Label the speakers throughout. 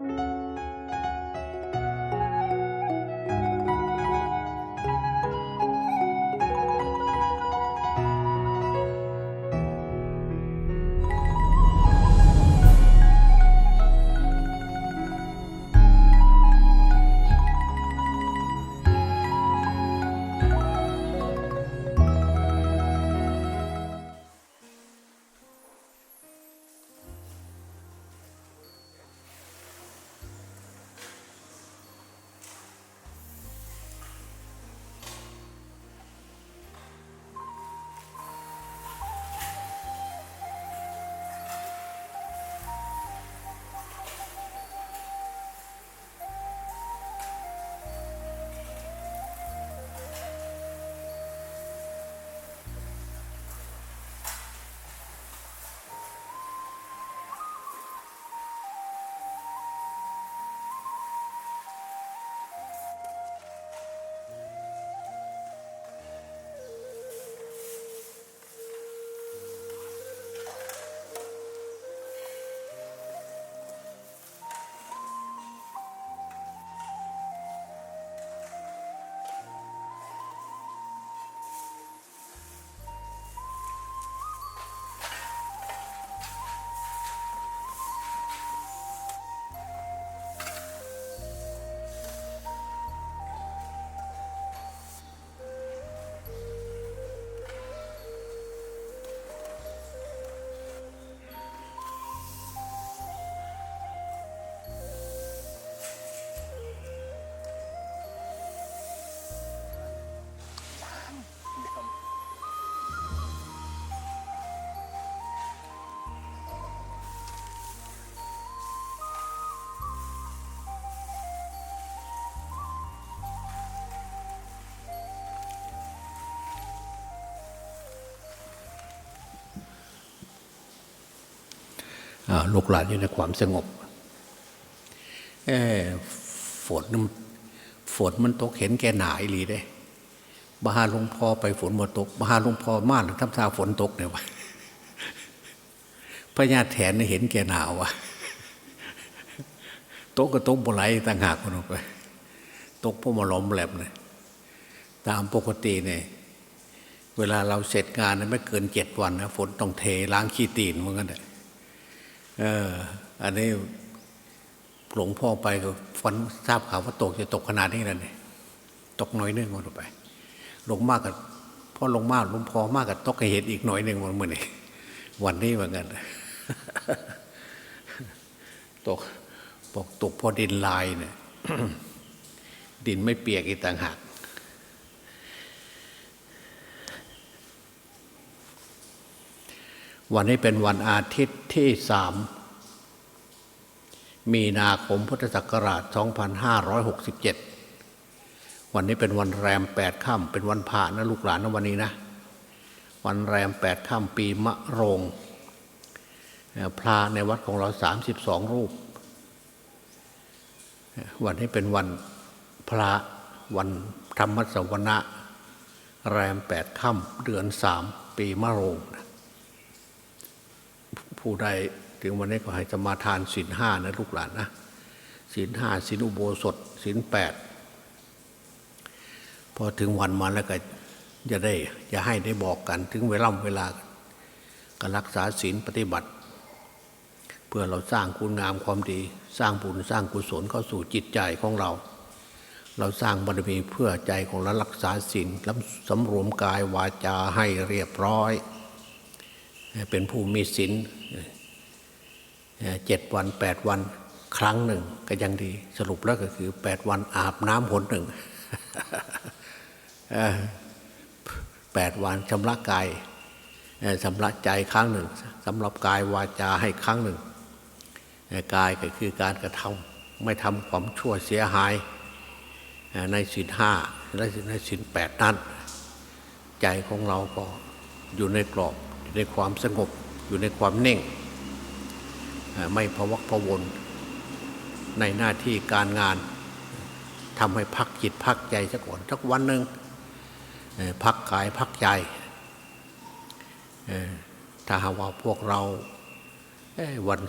Speaker 1: อ่า ลูกหลานอยู่ในความสงบฝนมันฝนมันตกเห็นแกหนาอีหลีเด้บาหาหลวงพ่อไปฝนมาตกบาหาหลวงพ่อม่านทำท่าฝนตกเนี่ยวะพระญาติแถนเห็นแกหนาววะตกก็ตกบ่ไหลต่างหากคนไปตกพวกมาล้อมแหลมเลยตามปกติเนี่ยเวลาเราเสร็จงานไม่เกินเจ็ดวันนะฝนต้องเทล้างขี้ตีนเหมือนกันเลย เออ อันนี้หลวงพ่อไปก็ฟันทราบข่าวว่าตกจะตกขนาดนี้แล้วเนี่ยตกหน่อยนึงวันไป ลงมากกับพ่อลงมากหลวงพ่อมากกับตกเห็นอีกหน่อยหนึ่งวันเมื่อนี่วันนี้เหมือนกันตกบอกตกพอดินลายเนี่ยดินไม่เปียกอีกต่างหาก วันนี้เป็นวันอาทิตย์ที่สามมีนาคมพุทธศักราช 2567 วันนี้เป็นวันแรมแปดค่ำเป็นวันผ่านะลูกหลานนะวันนี้นะ วันแรมแปดค่ำปีมะโรง พระในวัดของเรา 32 รูป วันนี้เป็นวันพระวันธรรมสวนะ แรมแปดค่ำเดือนสามปีมะโรงนะ ผู้ใดถึงวันนี้ก็ให้สมาทานศีลห้านะลูกหลานนะศีลห้าศีลอุโบสถศีลแปดพอถึงวันมาแล้วก็จะได้จะให้ได้บอกกันถึงเวลาเวลาก็รักษาศีลปฏิบัติ เพื่อเราสร้างคุณงามความดี สร้างบุญสร้างกุศลเข้าสู่จิตใจของเรา เราสร้างบารมีเพื่อใจของเรารักษาศีลแล้วสำรวมกายวาจาให้เรียบร้อย เป็นผู้มีศีลเจ็ดวันแปดวันครั้งหนึ่งก็ยังดีสรุปแล้วก็คือแปดวันอาบน้ำหนหนึ่งแปดวันชำระกายชำระใจครั้งหนึ่งสำหรับกายวาจาให้ครั้งหนึ่งกายก็คือการกระทำไม่ทำความชั่วเสียหายในศีลห้าและในศีลแปดนั้นใจของเราก็อยู่ในกรอบ ในความสงบอยู่ในความเน่ง ไม่พวักพวนในหน้าที่การงานทำให้พักจิตพักใจซะก่อนสักวันหนึ่งพักกายพักใจถ้าหาว่าพวกเราวัน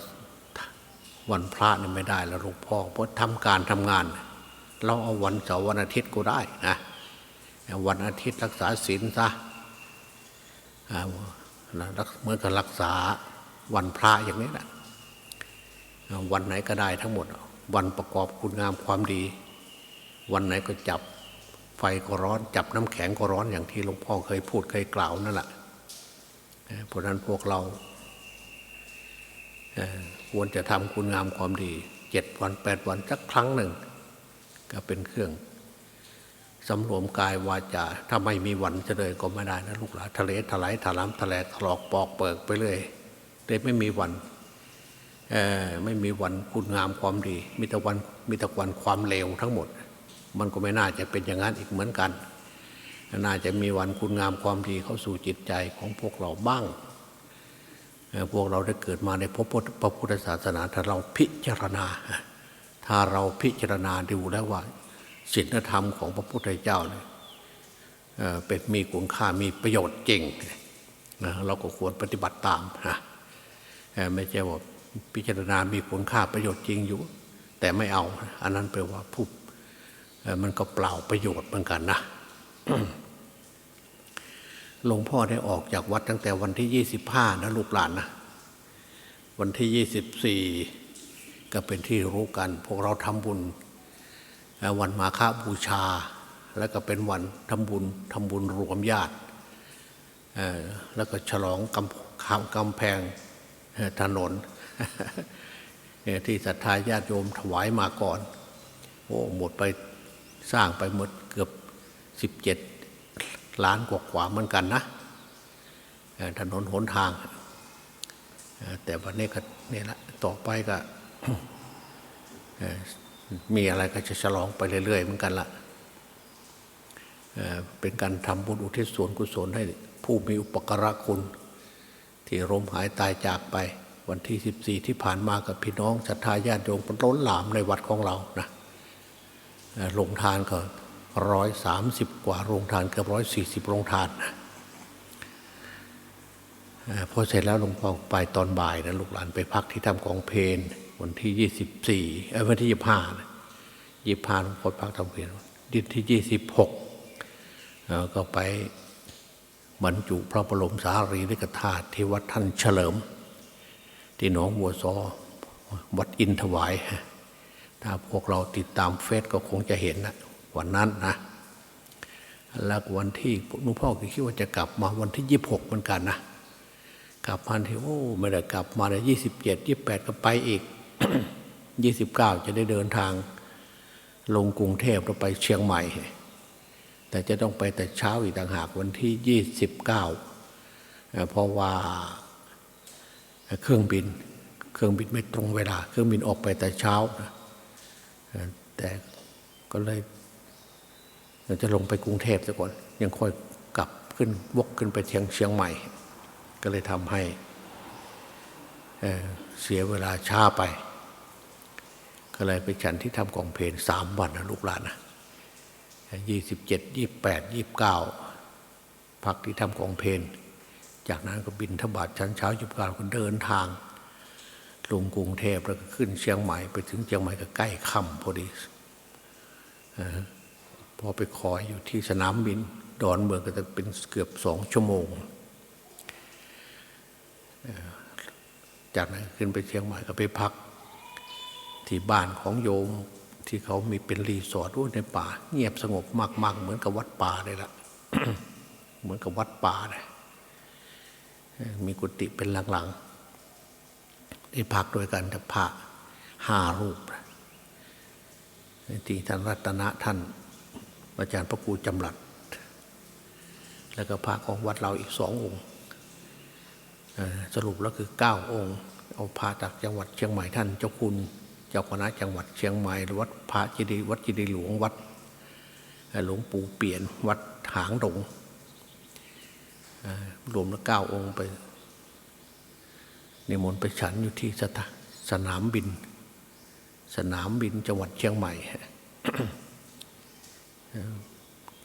Speaker 1: วันพระนี่ไม่ได้แล้วหลวงพ่อเพราะทำการทำงาน เราเอาวันเสาร์วันอาทิตย์ก็ได้นะวันอาทิตย์รักษาศีลซะ อ่าแล้วเหมื่อนกับรักษาวันพระอย่างนี้แหละวันไหนก็ได้ทั้งหมด วันประกอบคุณงามความดี วันไหนก็จับไฟก็ร้อน จับน้ำแข็งก็ร้อนอย่างที่หลวงพ่อเคยพูดเคยกล่าวนั่นแหละเพราะนั้นพวกเราควรจะทำคุณงามความดีเจ็ดวันแปดวันสักครั้งหนึ่ง ก็เป็นเครื่อง สำรวมกายวาจา ถ้าไม่มีวันจะเลยก็ไม่ได้นะลูกหลานทะเลถลายถลำทะเลถลอกปอกเปิกไปเลยเลยไม่มีวันไม่มีวันคุณงามความดี มีแต่วันมีแต่วันความเลวทั้งหมด มันก็ไม่น่าจะเป็นอย่างนั้นอีกเหมือนกัน น่าจะมีวันคุณงามความดีเข้าสู่จิตใจของพวกเราบ้างพวกเราได้เกิดมาในพระพุทธศาสนาถ้าเราพิจารณา ถ้าเราพิจารณาดูแล้วว่า ศีลธรรมของพระพุทธเจ้าเนี่ยเป็นมีคุณค่ามีประโยชน์จริงนะเราก็ควรปฏิบัติตามนะไม่ใช่ว่าพิจารณามีคุณค่าประโยชน์จริงอยู่ แต่ไม่เอา อันนั้นแปลว่าผู้มันก็เปล่าประโยชน์เหมือนกันนะหลวงพ่อได้ออกจากวัดตั้งแต่วันที่ยี่สิบห้านะลูกหลานนะวันที่ยี่สิบสี่ก็เป็นที่รู้กัน พวกเราทำบุญ วันมาฆบูชา แล้วก็เป็นวันทำบุญทำบุญรวมญาติแล้วก็ฉลองกำคำกำแพงถนน ที่ศรัทธาญาติโยมถวายมาก่อน โอ้หมดไปสร้างไปหมดเกือบสิบเจ็ดล้านกว่าๆเหมือนกันนะถนนหนทาง แต่วันนี้ก็นี่แหละต่อไปก็ มีอะไรก็จะฉลองไปเรื่อยๆเหมือนกันละเอ่อเป็นการทำบุญอุทิศส่วนกุศลให้ผู้มีอุปการะคุณ ที่ร่มหายตายจากไป วันที่ 14 ที่ผ่านมากับพี่น้องศรัทธาญาติโยมล้นหลามในวัดของเรานะโรงทานก็ร้อยสามสิบกว่าโรงทานเกือบร้อยสี่สิบโรงทานนะพอเสร็จแล้วหลวงพ่อไปตอนบ่ายนะลูกหลานไปพักที่ถ้ำกองเพน วันที่ยี่สิบสี่เออวันที่ยี่ห้ายี่ห้าหลวงพ่อพักทำเพนดินที่ยี่สิบหกก็ไปบรรจุพระบรมสารีริกธาตุที่วัดท่านเฉลิม ที่หนองบัวซอวัดอินถวาย ถ้าพวกเราติดตามเฟซก็คงจะเห็นนะวันนั้นนะแล้ววันที่หลวงพ่อก็คิดว่าจะกลับมาวันที่ยี่หกเหมือนกันนะกลับมาที่โอ้ไม่ได้กลับมาเลยยี่สิบเจ็ดยี่แปดก็ไปอีก ยี่สิบเก้าจะได้เดินทาง ลงกรุงเทพแล้วไปเชียงใหม่ แต่จะต้องไปแต่เช้าอีกต่างหากวันที่ยี่สิบเก้าเพราะว่าเครื่องบิน เครื่องบินไม่ตรงเวลา เครื่องบินออกไปแต่เช้าแต่ก็เลยจะลงไปกรุงเทพซะก่อน ยังค่อยกลับขึ้นวกขึ้นไปเชียงเชียงใหม่ ก็เลยทำให้เอ่อเสียเวลาช้าไป ก็เลยไปฉันที่ทำกองเพลนสามวันนะลูกหลานนะยี่สิบเจ็ดยี่แปดยี่บเก้าพักที่ทำกองเพลนจากนั้นก็บินทบาทชั้นเช้าจุบการก็เดินทางลงกรุงเทพแล้วก็ขึ้นเชียงใหม่ไปถึงเชียงใหม่ก็ใกล้ค่ำพอดีพอไปคอยอยู่ที่สนามบินดอนเมืองก็จะเป็นเกือบสองชั่วโมง จากนั้นขึ้นไปเชียงใหม่ก็ไปพัก ที่บ้านของโยมที่เขามีเป็นรีสอร์ทอุ้ยในป่า เงียบสงบมาก ๆ เหมือนกับวัดป่าเลยละเหมือนกับวัดป่าเลยมีกุฏิเป็นหลังๆได้พักโดวยกันกับพระห้ารูปที่ท่านรัตนะท่านอาจารย์พระครูจำหลัด แล้วก็พระของวัดเราอีกสององค์สรุปแล้วคือเก้าองค์ เอาพระจากจังหวัดเชียงใหม่ท่านเจ้าคุณ เจ้าคณะจังหวัดเชียงใหม่วัดพระจิดีย์วัดจิดีย์หลวงวัดหลวงปู่เปลี่ยนวัดหางดงรวมแล้วเก้าองค์ไปนิมนต์ไปฉันอยู่ที่สถสนามบิน สนามบินจังหวัดเชียงใหม่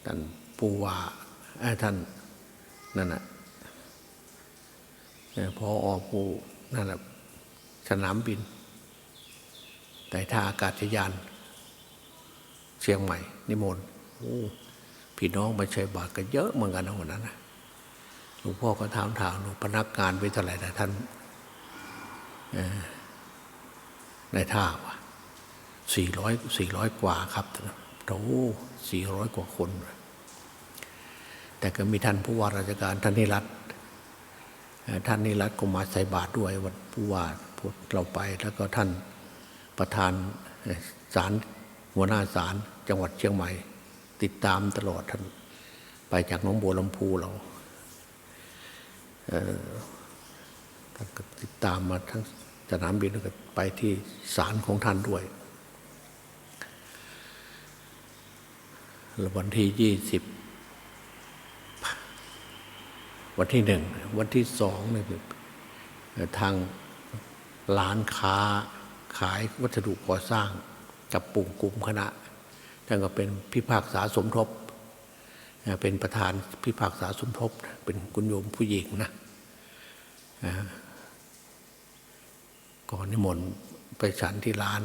Speaker 1: ท่านปูวาท่านนั่นน่ะเอ่อพออปูนั่นแหละสนามบิน แต่ท่าอากาศยานเชียงใหม่ นิมนต์พี่น้องมาใช้บาตรก็เยอะเหมือนกันนะวันนั้นนะหลวงพ่อก็ถามถามหลวงพนักงานไปเท่าไหร่นะท่านในท่าวะสี่ร้อยสี่ร้อยกว่าครับโอ้สี่ร้อยกว่าคน แต่ก็มีท่านผู้ว่าราชการท่านนิรัตท่านนิรัตก็มาใส่บาตรด้วยวันผู้ว่าพูดเราไปแล้วก็ท่าน ประธานเอ่อศาลหัวหน้าศาลจังหวัดเชียงใหม่ ติดตามตลอดท่านไปจากน้องบัวลำพูเราท่านก็ติดตามมาทั้งสนามบินแล้วก็ไปที่ศาลของท่านด้วยแล้ววันที่ยี่สิบวันที่หนึ่งวันที่สองเนี่ยทางร้านค้า ขายวัสดุก่อสร้างกับปุ่มกลุ่มคณะท่านก็เป็นพิพากษาสมทบ เป็นประธานพิพากษาสมทบ เป็นคุณโยมผู้หญิงนะก่อนนิมนต์ไปฉันที่ร้าน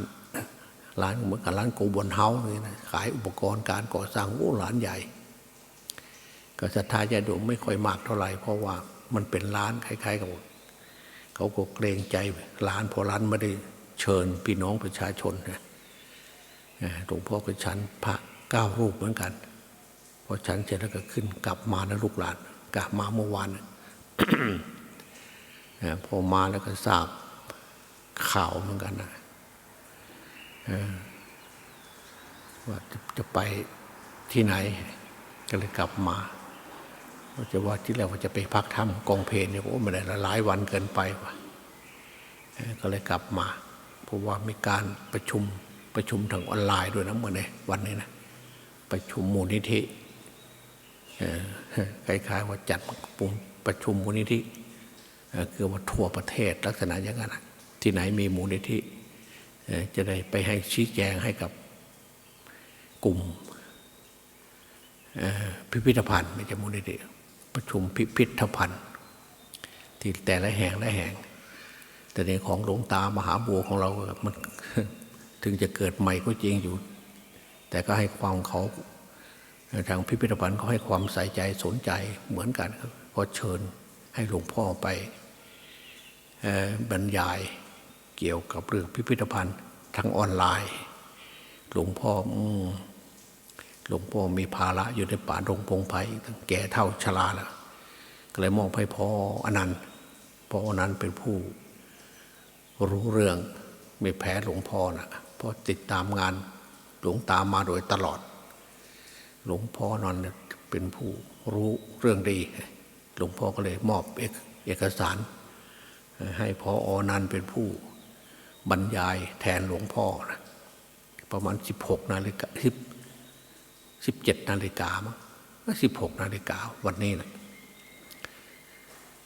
Speaker 1: ร้านเหมือนกับร้านโกบนเฮาส์เลยนะขายอุปกรณ์การก่อสร้างโอ้ร้านใหญ่ ก็ศรัทธาญาติโยมไม่ค่อยมากเท่าไหร่เพราะว่ามันเป็นร้านคล้ายๆกับเขาก็เกรงใจร้านพอร้านไม่ได้ เชิญพี่น้องประชาชนนะหลวงพ่อก็ฉันพระเก้ารูปเหมือนกันพอฉันเสร็จแล้วก็ขึ้นกลับมานะลูกหลานกลับมาเมื่อวานพอมาแล้วก็ทราบข่าวเหมือนกันนะว่าจะไปที่ไหน ก็เลยกลับมาว่าจะว่าที่แรกว่าจะไปพักถ้ำกองเพลเนี่ยโอ้ไม่ได้หลายวันเกินไปว่ะก็เลยกลับมา ราะว่ามีการประชุมประชุมทางออนไลน์ด้วยนะเมื่อในวันนี้นะประชุมมูลนิธิคล้ายๆว่าจัดประชุมมูลนิธิคือว่าทั่วประเทศลักษณะอย่างนั้นที่ไหนมีมูลนิธิจะได้ไปให้ชี้แจงให้กับกลุ่มพิพิธภัณฑ์ไม่ใช่มูลนิธิประชุมพิพิธภัณฑ์ที่แต่ละแห่งละแห่ง แต่ในของหลวงตามหาบัวของเรามันถึงจะเกิดใหม่ก็จริงอยู่ แต่ก็ให้ความเขาทางพิพิธภัณฑ์เขาให้ความใส่ใจสนใจเหมือนกันก็เชิญให้หลวงพ่อไปบรรยายเกี่ยวกับเรื่องพิพิธภัณฑ์ทางออนไลน์ หลวงพ่อหลวงพ่อมีภาระอยู่ในป่าดงพงไพ่ตั้งแก่เท่าชราแล้วก็เลยมองให้พ่ออนันต์พ่ออนันต์เป็นผู้ รู้เรื่องไม่แพ้หลวงพ่อนะเพราะติดตามงานหลวงตามมาโดยตลอด หลวงพ่อนอนเป็นผู้รู้เรื่องดี หลวงพ่อก็เลยมอบเอกสาร ให้พ่ออนันต์เป็นผู้บรรยายแทนหลวงพ่อนะประมาณสิบหกนาฬิกาสิบสิบเจ็ดนาฬิกามั้งสิบหกนาฬิกาวันนี้นะ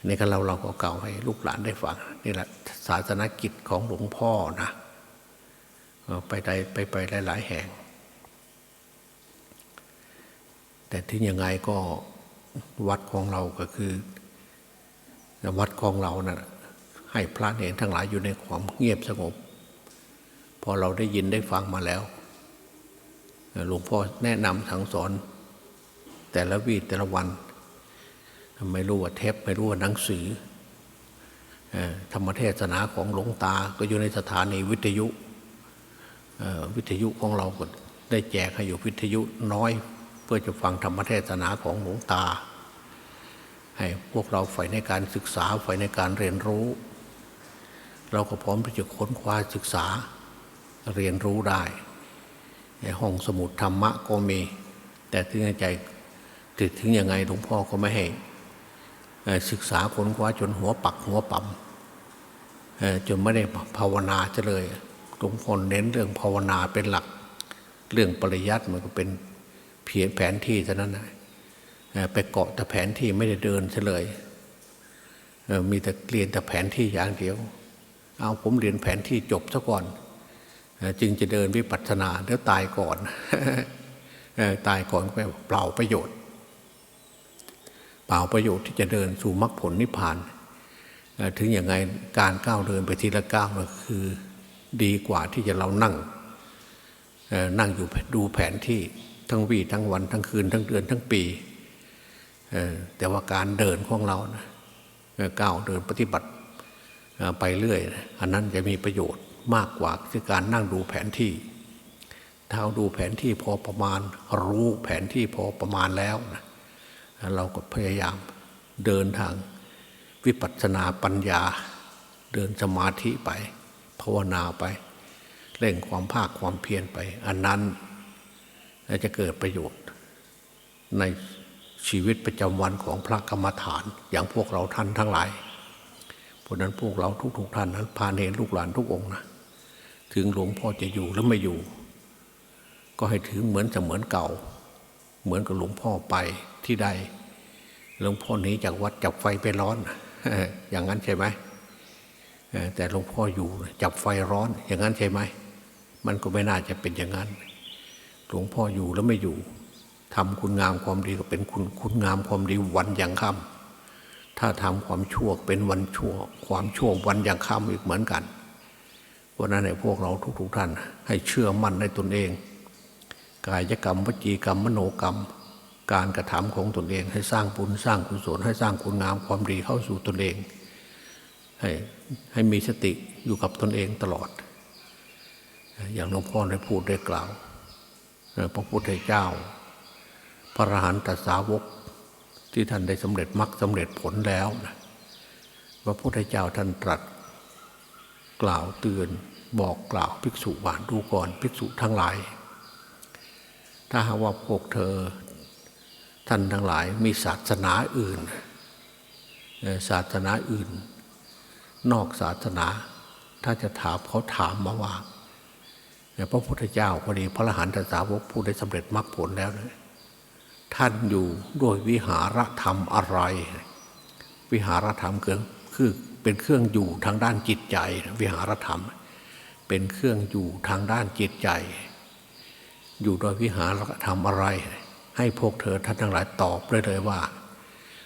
Speaker 1: นี่ก็เราเราก็เก่าให้ลูกหลานได้ฟังนี่แหละศาสนกิจของหลวงพ่อนะไปได้ไปไปหลาย ๆ แห่ง แต่ที่ยังไงก็วัดของเราก็คือ วัดของเรานะ่ะให้พระเนรทั้งหลายอยู่ในความเงียบสงบ พอเราได้ยินได้ฟังมาแล้วหลวงพ่อแนะนำสั่งสอน แต่ละวีแต่ละวัน ไม่รู้ว่าเทปไม่รู้ว่าหนังสือธรรมเทศนาของหลวงตา ก็อยู่ในสถานีวิทยุวิทยุของเราก็ได้แจกให้อยู่วิทยุน้อย เพื่อจะฟังธรรมเทศนาของหลวงตา ให้พวกเราฝ่ายในการศึกษาฝ่ายในการเรียนรู้ เราก็พร้อมที่จะค้นคว้าศึกษาเรียนรู้ได้ห้องสมุดธรรมะก็มี แต่ถึงใจติดถึงยังไงหลวงพ่อก็ไม่ให้ ศึกษาค้นคว้าจนหัวปักหัวปั๊มจนไม่ได้ภาวนาจะเลยหลวงพ่อเน้นเรื่องภาวนาเป็นหลัก เรื่องปริยัติมันก็เป็นเพียงแผนที่เท่านั้นนะไปเกาะแต่แผนที่ไม่ได้เดินเฉลยมีแต่เรียนแต่แผนที่อย่างเดียว เอาผมเรียนแผนที่จบซะก่อน จึงจะเดินวิปัสสนาเดี๋ยวตายก่อน ตายก่อนก็เปล่าประโยชน์ เปล่าประโยชน์ที่จะเดินสู่มรรคผลนิพพาน ถึงอย่างไงการก้าวเดินไปทีละก้าวก็คือดีกว่าที่จะเรานั่งนั่งอยู่ดูแผนที่ทั้งวีทั้งวันทั้งคืน ทั้งเดือนทั้งปี แต่ว่าการเดินของเรานะก้าวเดินปฏิบัติไปเรื่อยนะอันนั้นจะมีประโยชน์มากกว่าที่การนั่งดูแผนที่ถ้าเราดูแผนที่พอประมาณรู้แผนที่พอประมาณแล้วนะ เราก็พยายามเดินทางวิปัสสนาปัญญา เดินสมาธิไป ภาวนาไป เร่งความภาคความเพียรไป อันนั้นจะเกิดประโยชน์ ในชีวิตประจำวันของพระกรรมฐาน อย่างพวกเราท่านทั้งหลายเพราะนั้นพวกเราทุกๆท่านนั้นพาเนรลูกหลานทุกองนะถึงหลวงพ่อจะอยู่หรือไม่อยู่ ก็ให้ถือเหมือนจะเหมือนเก่า เหมือนกับหลวงพ่อไป ที่ใด หลวงพ่อหนีจากวัดจับไฟไปร้อนอย่างนั้นใช่ไหมแต่หลวงพ่ออยู่จับไฟร้อน อย่างนั้นใช่ไหมมันก็ไม่น่าจะเป็นอย่างนั้น หลวงพ่ออยู่แล้วไม่อยู่ทำคุณงามความดีก็เป็นคุณคุณงามความดีวันยังค่ำถ้าทำความชั่วเป็นวันชั่ว ความชั่ววันยังค่ำอีกเหมือนกันเพราะนั้นในพวกเราทุกๆท่าน ให้เชื่อมั่นในตนเอง กายกรรมวจีกรรมมโนกรรม การกระทำของตนเอง ให้สร้างบุญสร้างกุศลให้สร้างคุณงามความดีเข้าสู่ตนเอง ให้ให้มีสติอยู่กับตนเองตลอด อย่างหลวงพ่อได้พูดได้กล่าวพระพุทธเจ้า พระอรหันตสาวกที่ท่านได้สำเร็จมรรคสำเร็จผลแล้วนะพระพุทธเจ้าท่านตรัส กล่าวเตือนบอกกล่าวภิกษุหวานดูก่อนภิกษุทั้งหลาย ถ้าหากว่าพวกเธอ ท่านทั้งหลายมีศาสนาอื่น ศาสนาอื่น นอกศาสนา ถ้าจะถามเขาถามมาว่าพระพุทธเจ้าพอดีพระอรหันตสาวกผู้ได้สำเร็จมรรคผลแล้วนะท่านอยู่ด้วยวิหารธรรมอะไร วิหารธรรมคือคือเป็นเครื่องอยู่ทางด้านจิตใจ วิหารธรรม เป็นเครื่องอยู่ทางด้านจิตใจ อยู่โดยวิหารธรรมอะไร ให้พวกเธอท่านทั้งหลายตอบเลยเลยว่า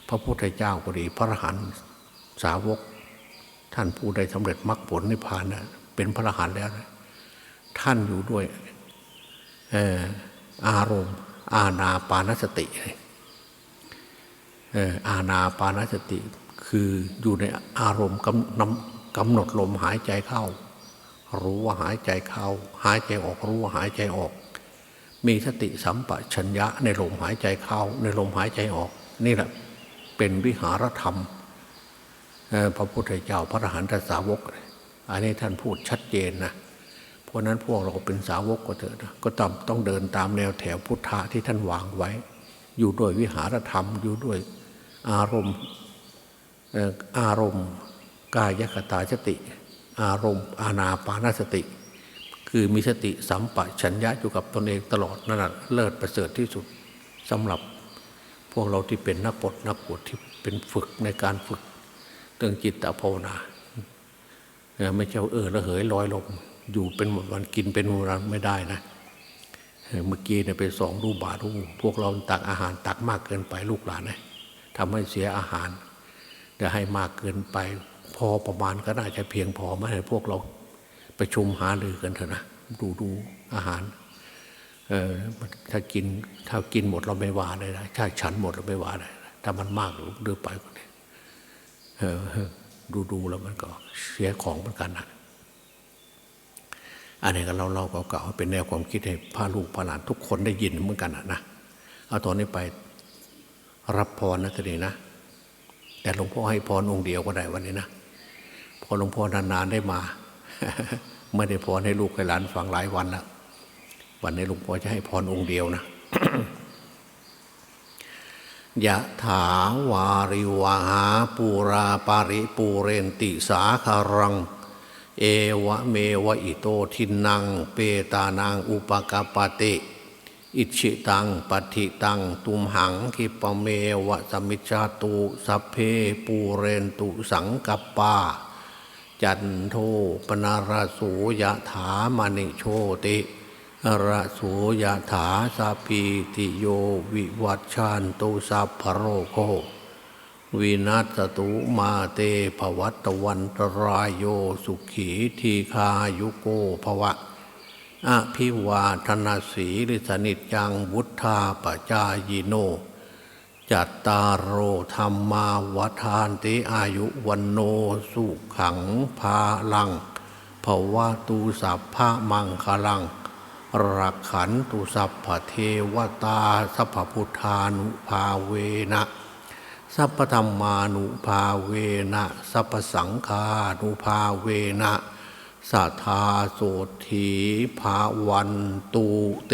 Speaker 1: พระพุทธเจ้าก็ดี พระอรหันตสาวก ท่านผู้ได้สำเร็จมรรคผลนิพพานนะเป็นพระอรหันต์แล้วนะท่านอยู่ด้วยเอออารมณ์ อาณาปานสติเอออาณาปานสติ คืออยู่ในอารมณ์กำนำกำหนดลมหายใจเข้า รู้ว่าหายใจเข้า หายใจออกรู้ว่าหายใจออก มีสติสัมปชัญญะในลมหายใจเข้าในลมหายใจออก นี่แหละเป็นวิหารธรรมพระพุทธเจ้าพระอรหันตสาวก อันนี้ท่านพูดชัดเจนนะเพราะนั้นพวกเราเป็นสาวกก็เถอะนะก็ต้องต้องเดินตามแนวแถวพุทธะที่ท่านวางไว้ อยู่ด้วยวิหารธรรม อยู่ด้วยอารมณ์เอ่ออารมณ์กายคตาสติ อารมณ์อาณาปานสติ คือมีสติสัมปชัญญะอยู่กับตนเองตลอดนั่นแหละเลิศประเสริฐที่สุดสำหรับพวกเราที่เป็นนักปฏนักบวชที่เป็นฝึกในการฝึกเรื่องจิตตภาวนาไม่ใช่เออระเหยลอยลมอยู่เป็นหมดวันกินเป็นวันไม่ได้นะเมื่อกี้เนี่ยไปสองรูปบาทรูปพวกเราตักอาหารตักมากเกินไปลูกหลานนะทำให้เสียอาหารแต่ให้มากเกินไป พอประมาณก็น่าจะเพียงพอไห้พวกเรา ประชุมหารือกันเถอะนะดูดูอาหารเออถ้ากินถ้ากินหมดเราไม่ว่าเลยนะถ้าฉันหมดเราไม่ว่าเลยถ้ามันมากหรือไปกว่านี้เออดูดูแล้วมันก็เสียของเหมือนกันนะอันนี้ก็เราเราเก่าๆเป็นแนวความคิดให้พาลูกพาหลานทุกคนได้ยินเหมือนกันนะนะเอาตอนนี้ไปรับพรนะทีนี้นะ แต่หลวงพ่อให้พรองค์เดียวก็ได้วันนี้นะพอหลวงพ่อนานๆได้มา ไม่ได้พรให้ลูกให้หลานฟังหลายวันแล้ววันนี้หลวงพ่อจะให้พรองค์เดียวนะยะถาวาริวหาปูราปาริปูเรนติสาคารัง เอวะเมวะอิโตทินัง เปตานังอุปกาปติอิชิตังปฏิตัง ตุมหังคิปะเมวะสมิจาตุสัพเพปูเรนตุสังกัปปา จันโทปนาราสูยะถามณิโชติระโสยะถาสาปีติโยวิวัชชานตุสัพพโรโควินัสตุมาเตภวัตวันตรายโยสุขีทีคายุโกภวะอภิวาทนาสีริสนิจจังวุธาปจายโน จัตตารโอธรรมาวทานติอายุวันโนสุขังภาลังภวะตูสัพพะมังคลัง รักขันตุสัพพเทวตาสัพพุทธานุภาเวนะสัพพธรรมานุภาเวนะสัพพสังฆานุภาเวนะสัทธาโสถีภาวันตุเต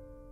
Speaker 2: ื่